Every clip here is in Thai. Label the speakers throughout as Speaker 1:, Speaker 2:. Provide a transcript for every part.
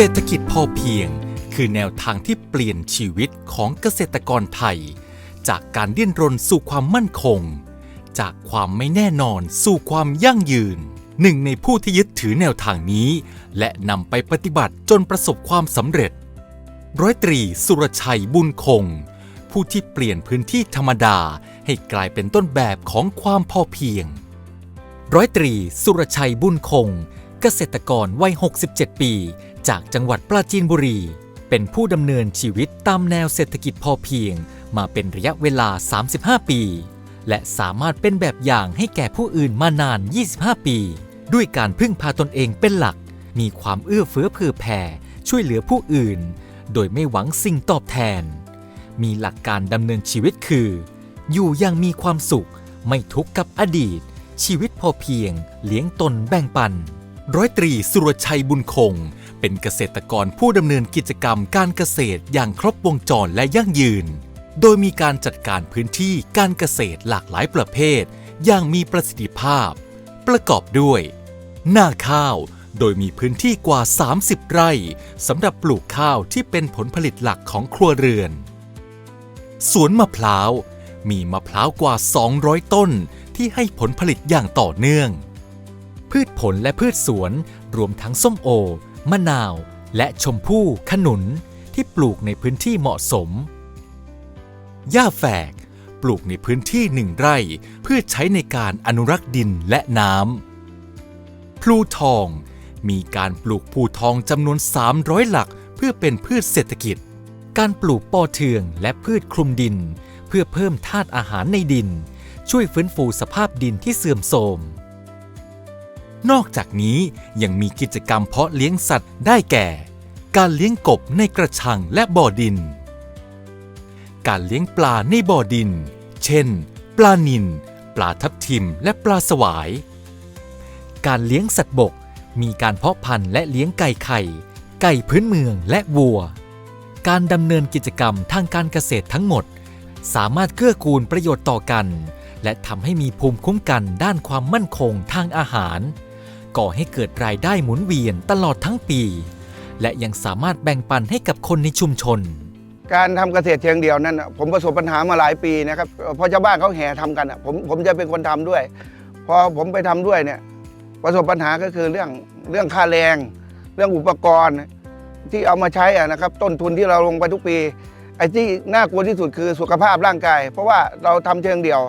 Speaker 1: เศรษฐกิจพอเพียง คือแนวทางที่เปลี่ยนชีวิตของเกษตรกรไทย จากการดิ้นรนสู่ความมั่นคง จากความไม่แน่นอนสู่ความยั่งยืน หนึ่งในผู้ที่ยึดถือแนวทางนี้ และนำไปปฏิบัติจนประสบความสำเร็จ ร้อยตรีสุรชัยบุญคง ผู้ที่เปลี่ยนพื้นที่ธรรมดาให้กลายเป็นต้นแบบของความพอเพียง ร้อยตรีสุรชัยบุญคงเกษตรกรวัย 67 ปี จากจังหวัดปราจีนบุรี เป็นผู้ดำเนินชีวิตตามแนวเศรษฐกิจพอเพียง มาเป็นระยะเวลา 35 ปี และสามารถเป็นแบบอย่างให้แก่ผู้อื่นมานาน 25 ปี ด้วยการพึ่งพาตนเองเป็นหลัก มีความเอื้อเฟื้อเผื่อแผ่ ช่วยเหลือผู้อื่น โดยไม่หวังสิ่งตอบแทน มีหลักการดำเนินชีวิตคือ อยู่อยังมีความสุข ไม่ทุกข์กับอดีต ชีวิตพอเพียง เลี้ยงตนแบ่งปันร้อยตรีสุรชัยบุญคง เป็นเกษตรกรผู้ดำเนินกิจกรรมการเกษตรอย่างครบวงจรและยั่งยืน โดยมีการจัดการพื้นที่การเกษตรหลากหลายประเภท อย่างมีประสิทธิภาพ ประกอบด้วย หน้าข้าวโดยมีพื้นที่กว่า 30 ไร่สำหรับปลูกข้าวที่เป็นผลผลิตหลักของครัวเรือน สวนมะพร้าว มีมะพร้าวกว่า 200 ต้นที่ให้ผลผลิตอย่างต่อเนื่อง พืชผลและพืชสวนรวมทั้งส้มโอ มะนาว และชมพู่ขนุนที่ปลูกในพื้นที่เหมาะสม หญ้าแฝก ปลูกในพื้นที่หนึ่งไร่เพื่อใช้ในการอนุรักษ์ดินและน้ำพลูทอง มีการปลูกพลูทองจำนวน 300 หลักเพื่อเป็นพืชเศรษฐกิจ การปลูกปอเทืองและพืชคลุมดิน เพื่อเพิ่มธาตุอาหารในดิน ช่วยฟื้นฟูสภาพดินที่เสื่อมโทรม นอกจากนี้ยังมีกิจกรรมเพาะเลี้ยงสัตว์ได้แก่ การเลี้ยงกบในกระชังและบ่อดิน การเลี้ยงปลาในบ่อดิน เช่น ปลานิลปลาทับทิม และปลาสวาย การเลี้ยงสัตว์บก มีการเพาะพันธุ์และเลี้ยงไก่ไข่ ไก่พื้นเมืองและวัว การดำเนินกิจกรรมทางการเกษตรทั้งหมด สามารถเกื้อกูลประโยชน์ต่อกันและทำให้มีภูมิคุ้มกันด้านความมั่นคงทางอาหาร ก่อให้เกิดรายได้หมุนเวียนตลอดทั้งปี และยังสามารถแบ่งปันให้กับคนในชุมชน
Speaker 2: การทำเกษตรเชิงเดียวนั้นน่ะผมประสบปัญหามาหลายปีนะครับพอชาวบ้านเขาแห่ทำกันอะผมผมจะเป็นคนทำด้วย พอผมไปทำด้วยเนี่ยประสบปัญหาก็คือเรื่องเรื่องค่าแรง เรื่องอุปกรณ์ที่เอามาใช้อะนะครับ ต้นทุนที่เราลงไปทุกปี ไอ้ที่น่ากลัวที่สุดคือสุขภาพร่างกาย เพราะว่าเราทำเชิงเดียว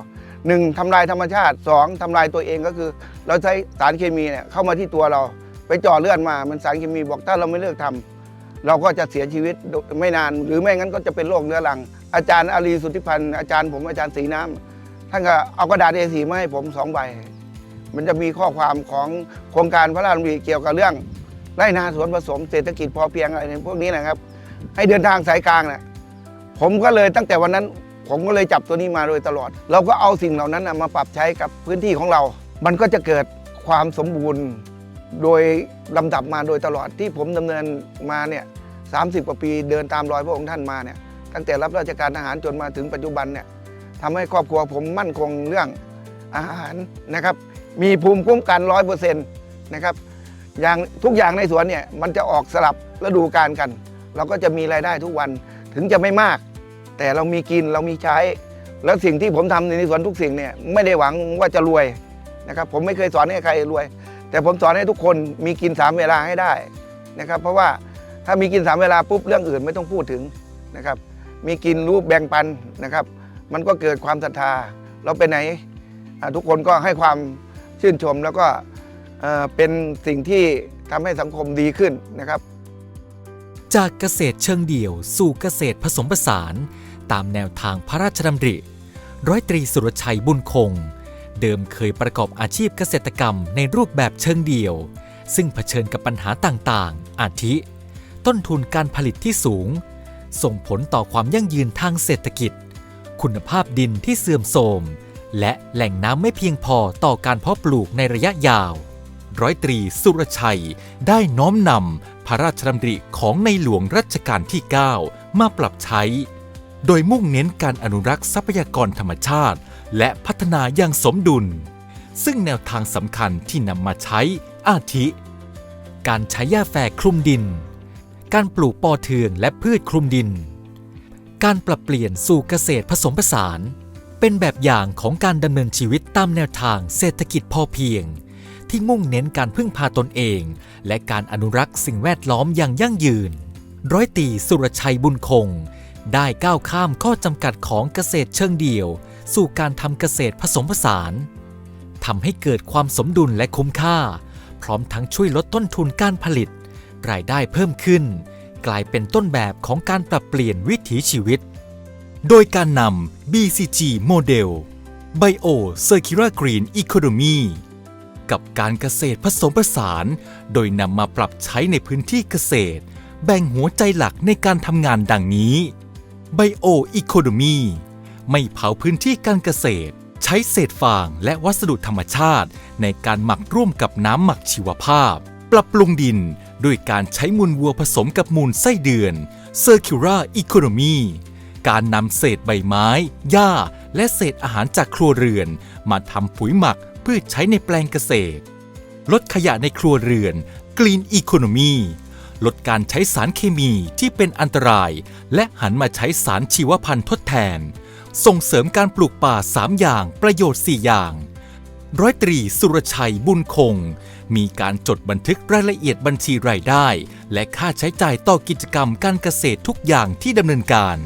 Speaker 2: หนึ่งทำลายธรรมชาติสองทำลายตัวเองก็คือ เราใช้สารเคมีเนี่ยเข้ามาที่ตัวเรา ไปจ่อเลือดมามันสารเคมีบอกถ้าเราไม่เลิกทำเราก็จะเสียชีวิตไม่นาน หรือไม่งั้นก็จะเป็นโรคเรื้อรัง อาจารย์อารีสุทธิพันธ์อาจารย์ผมอาจารย์สีน้ำท่านก็เอากระดาษ A4 มาให้ผมสองใบ มันจะมีข้อความของโครงการพระราชดำริเกี่ยวกับเรื่องไร่นาสวนผสมเศรษฐกิจพอเพียงอะไรในพวกนี้นะครับ ให้เดินทางสายกลางนะผมก็เลยตั้งแต่วันนั้น ผมก็เลยจับตัวนี้มาโดยตลอด เราก็เอาสิ่งเหล่านั้นมาปรับใช้กับพื้นที่ของเรา มันก็จะเกิดความสมบูรณ์โดยลำดับมาโดยตลอดที่ผมดำเนินมาเนี่ยสามสิบกว่าปีเดินตามรอยพระองค์ท่านมาเนี่ยตั้งแต่รับราชการทหารจนมาถึงปัจจุบันเนี่ยทำให้ครอบครัวผมมั่นคงเรื่องอาหารนะครับ มีภูมิคุ้มกันร้อยเปอร์เซ็นต์นะครับอย่างทุกอย่างในสวนเนี่ยมันจะออกสลับฤดูกาลกัน เราก็จะมีรายได้ทุกวันถึงจะไม่มาก แต่เรามีกินเรามีใช้ แล้วสิ่งที่ผมทำในสวนทุกสิ่งเนี่ยไม่ได้หวังว่าจะรวยนะครับผมไม่เคยสอนให้ใครรวย แต่ผมสอนให้ทุกคนมีกินสามเวลาให้ได้นะครับเพราะว่าถ้ามีกินสามเวลาปุ๊บเรื่องอื่นไม่ต้องพูดถึงนะครับมีกินรู้แบ่งปันนะครับ มันก็เกิดความศรัทธาเราไปไหนทุกคนก็ให้ความชื่นชมแล้วก็เอ่อเป็นสิ่งที่ทำให้สังคมดีขึ้นนะครับ
Speaker 1: จากเกษตรเชิงเดี่ยวสู่เกษตรผสมผสาน ตามแนวทางพระราชดำริ ร้อยตรีสุรชัยบุญคง เดิมเคยประกอบอาชีพเกษตรกรรมในรูปแบบเชิงเดี่ยว ซึ่งเผชิญกับปัญหาต่างๆ อาทิ ต้นทุนการผลิตที่สูง ส่งผลต่อความยั่งยืนทางเศรษฐกิจ คุณภาพดินที่เสื่อมโทรม และแหล่งน้ำไม่เพียงพอต่อการเพาะปลูกในระยะยาว ร้อยตรีสุรชัยได้น้อมนำพระราชดำริของในหลวงรัชกาลที่ 9 มาปรับใช้ โดยมุ่งเน้นการอนุรักษ์ทรัพยากรธรรมชาติ และพัฒนาอย่างสมดุล ซึ่งแนวทางสำคัญที่นำมาใช้อาทิ การใช้หญ้าแฝกคลุมดิน การปลูกปอเทืองและพืชคลุมดิน การปรับเปลี่ยนสู่เกษตรผสมผสาน เป็นแบบอย่างของการดำเนินชีวิตตามแนวทางเศรษฐกิจพอเพียง ที่มุ่งเน้นการพึ่งพาตนเอง และการอนุรักษ์สิ่งแวดล้อมอย่างยั่งยืน ร้อยตีสุรชัยบุญคง ได้ก้าวข้ามข้อจำกัดของเกษตรเชิงเดี่ยว สู่การทำเกษตรผสมผสานทำให้เกิดความสมดุลและคุ้มค่า พร้อมทั้งช่วยลดต้นทุนการผลิต รายได้เพิ่มขึ้น กลายเป็นต้นแบบของการปรับเปลี่ยนวิถีชีวิต โดยการนำ BCG โมเดล Bio Circular Green Economy กับการเกษตรผสมผสาน โดยนำมาปรับใช้ในพื้นที่เกษตร แบ่งหัวใจหลักในการทำงานดังนี้ Bio Economy ไม่เผาพื้นที่การเกษตร ใช้เศษฟางและวัสดุธรรมชาติ ในการหมักร่วมกับน้ำหมักชีวภาพ ปรับปรุงดินด้วยการใช้มูลวัวผสมกับมูลไส้เดือน Circular Economy การนำเศษใบไม้ หญ้า และเศษอาหารจากครัวเรือน มาทำปุ๋ยหมักเพื่อใช้ในแปลงเกษตร ลดขยะในครัวเรือน Green Economy ลดการใช้สารเคมีที่เป็นอันตราย และหันมาใช้สารชีวพันธุ์ทดแทน ส่งเสริมการปลูกป่า 3 อย่างประโยชน์ 4 อย่าง ร้อยตรีสุรชัยบุญคง มีการจดบันทึกรายละเอียดบัญชีรายได้ และค่าใช้จ่ายต่อกิจกรรมการเกษตรทุกอย่างที่ดำเนินการ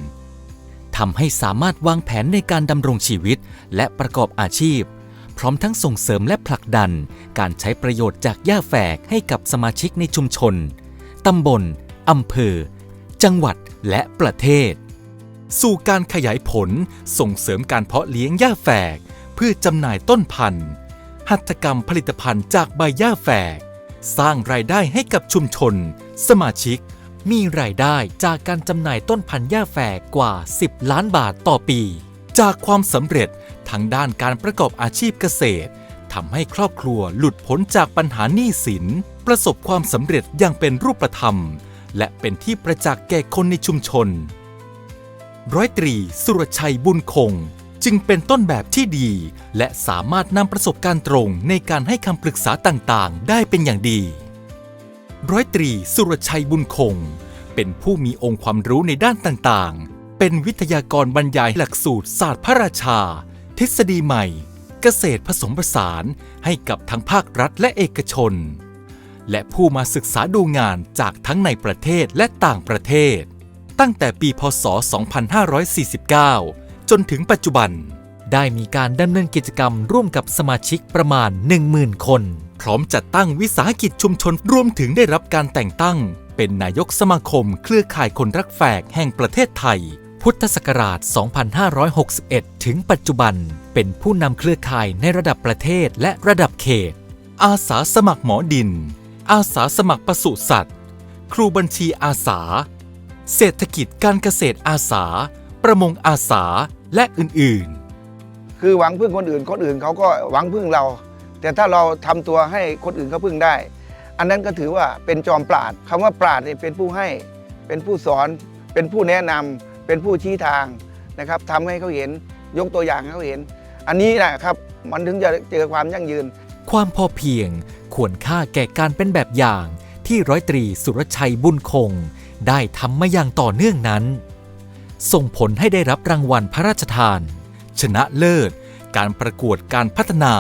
Speaker 1: ทำให้สามารถวางแผนในการดำรงชีวิต และประกอบอาชีพ พร้อมทั้งส่งเสริมและผลักดัน การใช้ประโยชน์จากหญ้าแฝกให้กับสมาชิกในชุมชน ตำบล อำเภอ จังหวัดและประเทศ สู่การขยายผลส่งเสริมการเพาะเลี้ยงหญ้าแฝกเพื่อจำหน่ายต้นพันธุ์ หัตถกรรมผลิตภัณฑ์จากใบหญ้าแฝก สร้างรายได้ให้กับชุมชน สมาชิก มีรายได้จากการจำหน่ายต้นพันธุ์หญ้าแฝกกว่า 10 ล้านบาทต่อปี จากความสำเร็จทางด้านการประกอบอาชีพเกษตรทำให้ครอบครัวหลุดพ้นจากปัญหาหนี้สิน ประสบความสำเร็จอย่างเป็นรูปธรรม และเป็นที่ประจักษ์แก่คนในชุมชน ร้อยตรี สุรชัยบุญคง จึงเป็นต้นแบบที่ดี และสามารถนำประสบการณ์ตรงในการให้คำปรึกษาต่างๆ ได้เป็นอย่างดี ร้อยตรี สุรชัยบุญคง เป็นผู้มีองค์ความรู้ในด้านต่างๆ เป็นวิทยากรบรรยายหลักสูตรศาสตร์พระราชา ทฤษฎีใหม่ เกษตรผสมผสานให้กับทั้งภาครัฐและเอกชน และผู้มาศึกษาดูงานจากทั้งในประเทศและต่างประเทศ ตั้งแต่ปีพศ 2549 จนถึงปัจจุบัน ได้มีการดำเนินกิจกรรมร่วมกับสมาชิกประมาณ 10,000 คน พร้อมจัดตั้งวิสาหกิจชุมชนรวมถึงได้รับการแต่งตั้ง เป็นนายกสมาคมเครือข่ายคนรักแฝกแห่งประเทศไทย พุทธศักราช 2561 ถึงปัจจุบัน เป็นผู้นำเครือข่ายในระดับประเทศและระดับเขตอาสาสมัครหมอดิน อาสาสมัครปศุสัตว์ ครูบัญชีอาสา เศรษฐกิจการเกษตรอาสา ประมงอาสาและอื่นๆ
Speaker 2: คือหวังพึ่งคนอื่นคนอื่นเขาก็หวังพึ่งเรา แต่ถ้าเราทำตัวให้คนอื่นเขาพึ่งได้ อันนั้นก็ถือว่าเป็นจอมปราดคำว่าปราดเนี่ยเป็นผู้ให้ เป็นผู้สอน เป็นผู้แนะนำเป็นผู้ชี้ทางนะครับทำให้เขาเห็นยกตัวอย่างให้เขาเห็น อันนี้นะครับมันถึงจะเจอความยั่งยืน
Speaker 1: ความพอเพียงควรค่าแก่การเป็นแบบอย่างที่ร้อยตรีสุรชัยบุญคง ได้ทำมาอย่างต่อเนื่องนั้น ส่งผลให้ได้รับรางวัลพระราชทาน ชนะเลิศ การประกวดการพัฒนา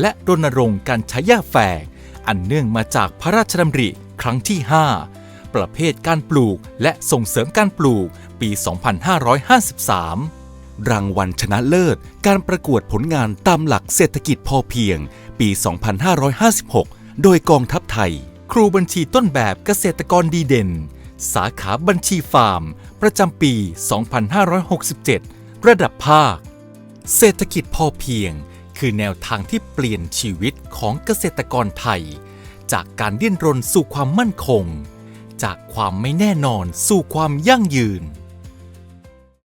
Speaker 1: และรณรงค์การใช้หญ้าแฝก อันเนื่องมาจากพระราชดำริครั้งที่ 5 ประเภทการปลูกและส่งเสริมการปลูกปี 2553 รางวัลชนะเลิศ การประกวดผลงานตามหลักเศรษฐกิจพอเพียง ปี 2556 โดยกองทัพไทย ครูบัญชีต้นแบบเกษตรกรดีเด่น สาขาบัญชีฟาร์ม ประจำปี 2567 ระดับภาค เศรษฐกิจพอเพียง คือแนวทางที่เปลี่ยนชีวิตของเกษตรกรไทย จากการดิ้นรนสู่ความมั่นคง จากความไม่แน่นอนสู่ความยั่งยืน